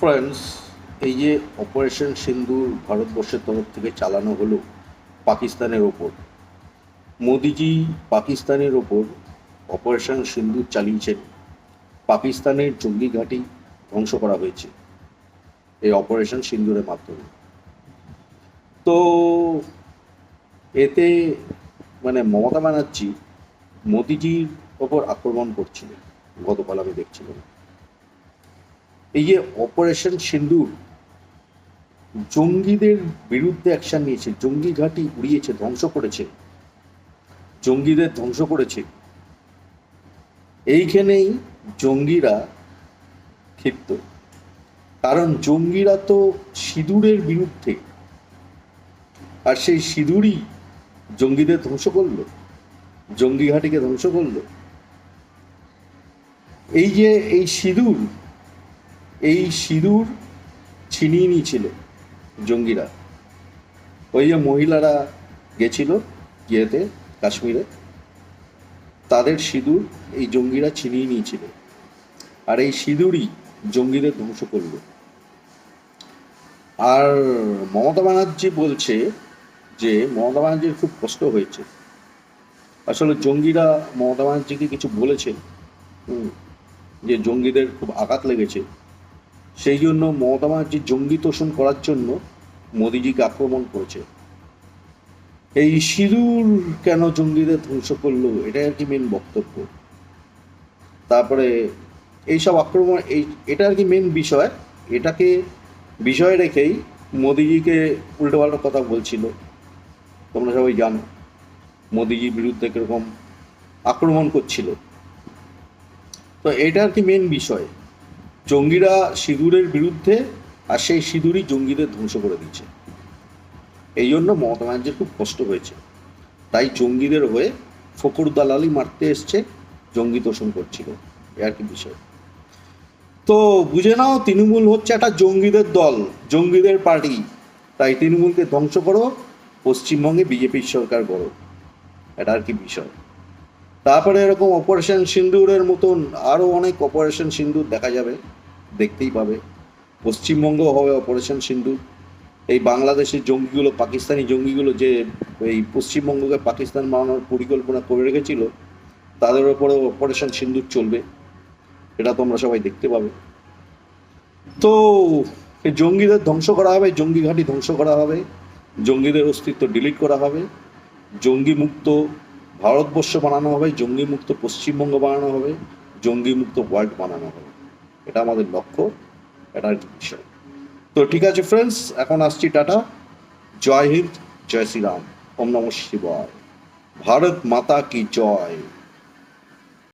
Friends এই যে operation সিন্দুর ভারতবর্ষের তরফ থেকে চালানো হলো পাকিস্তানের ওপর, মোদিজি পাকিস্তানের ওপর অপারেশন সিন্দুর চালিয়েছেন। পাকিস্তানের জঙ্গি ঘাঁটি ধ্বংস করা হয়েছে এই অপারেশন সিন্দুরের মাধ্যমে। তো এতে মানে মমতা ব্যানার্জি মোদিজির ওপর আক্রমণ করছিলেন, গতকাল আমি দেখছিলাম। এই যে অপারেশন সিন্দুর, জঙ্গিদের বিরুদ্ধে অ্যাকশন নিয়েছে, জঙ্গি ঘাঁটি উড়িয়েছে, ধ্বংস করেছে, জঙ্গিদের ধ্বংস করেছে। এইখানেই জঙ্গিরা ক্ষিপ্ত। কারণ জঙ্গিরা তো সিঁদুরের বিরুদ্ধে। আর সেই সিঁদুরই জঙ্গিদের ধ্বংস করল, জঙ্গি ঘাঁটিকে ধ্বংস করল। এই যে এই সিঁদুর এই সিঁদুর ছিনিয়ে নিয়েছিল জঙ্গিরা। ওই যে মহিলারা গেছিল ইয়েতে, কাশ্মীরে, তাদের সিঁদুর এই জঙ্গিরা ছিনিয়ে নিয়েছিল। আর এই সিঁদুরই জঙ্গিদের ধ্বংস করল। আর মমতা ব্যানার্জি বলছে যে, মমতা ব্যানার্জির খুব কষ্ট হয়েছে। আসলে জঙ্গিরা মমতা ব্যানার্জিকে কিছু বলেছে যে জঙ্গিদের খুব আঘাত লেগেছে। সেই জন্য মমতা ব্যানার্জি জঙ্গি তোষণ করার জন্য মোদিজিকে আক্রমণ করেছে। এই সিঁদুর কেন জঙ্গিদের ধ্বংস করল, এটাই আর কি মেন বক্তব্য। তারপরে এইসব আক্রমণ, এই, এটা আর কি মেন বিষয়। এটাকে বিষয় রেখেই মোদিজিকে উল্টোপাল্টা কথা বলছিল। তোমরা সবাই জানো, মোদিজির বিরুদ্ধে কীরকম আক্রমণ করছিল। তো এটা আর কি মেন বিষয়। জঙ্গিরা সিঁদুরের বিরুদ্ধে আর সেই সিঁদুরই জঙ্গিদের ধ্বংস করে দিয়েছে। এই জন্য মমতা ব্যানার্জির খুব কষ্ট হয়েছে। তাই জঙ্গিদের হয়ে ফকর দালালি মারতে এসছে, জঙ্গি তোষণ করছিল। এ আর কি বিষয়। তো বুঝে নাও, তৃণমূল হচ্ছে একটা জঙ্গিদের দল, জঙ্গিদের পার্টি। তাই তৃণমূলকে ধ্বংস করো, পশ্চিমবঙ্গে বিজেপির সরকার করো এটা আর কি বিষয়। তারপরে এরকম অপারেশন সিন্দুরের মতন আরও অনেক অপারেশন সিন্দুর দেখা যাবে। দেখতেই পাবে। পশ্চিমবঙ্গ হবে অপারেশন সিন্দুর এই বাংলাদেশের জঙ্গিগুলো, পাকিস্তানি জঙ্গিগুলো যে এই পশ্চিমবঙ্গকে পাকিস্তান বানানোর পরিকল্পনা করে রেখেছিল, তাদের ওপরে অপারেশন সিন্দুর চলবে। এটা তোমরা সবাই দেখতে পাবে। তো, এই জঙ্গিদের ধ্বংস করা হবে, জঙ্গি ঘাঁটি ধ্বংস করা হবে, জঙ্গিদের অস্তিত্ব ডিলিট করা হবে জঙ্গি মুক্ত ভারতবর্ষ বানানো হবে জঙ্গি মুক্ত পশ্চিমবঙ্গ বানানো হবে জঙ্গি মুক্ত ওয়ার্ল্ড বানানো হবে। এটা আমাদের লক্ষ্য, এটা বিষয় তো ঠিক আছে ফ্রেন্ডস এখন আসছি টাটা। জয় হিন্দ, জয় শ্রীরাম। ওম নম শিবায়। ভারত মাতা কি জয়?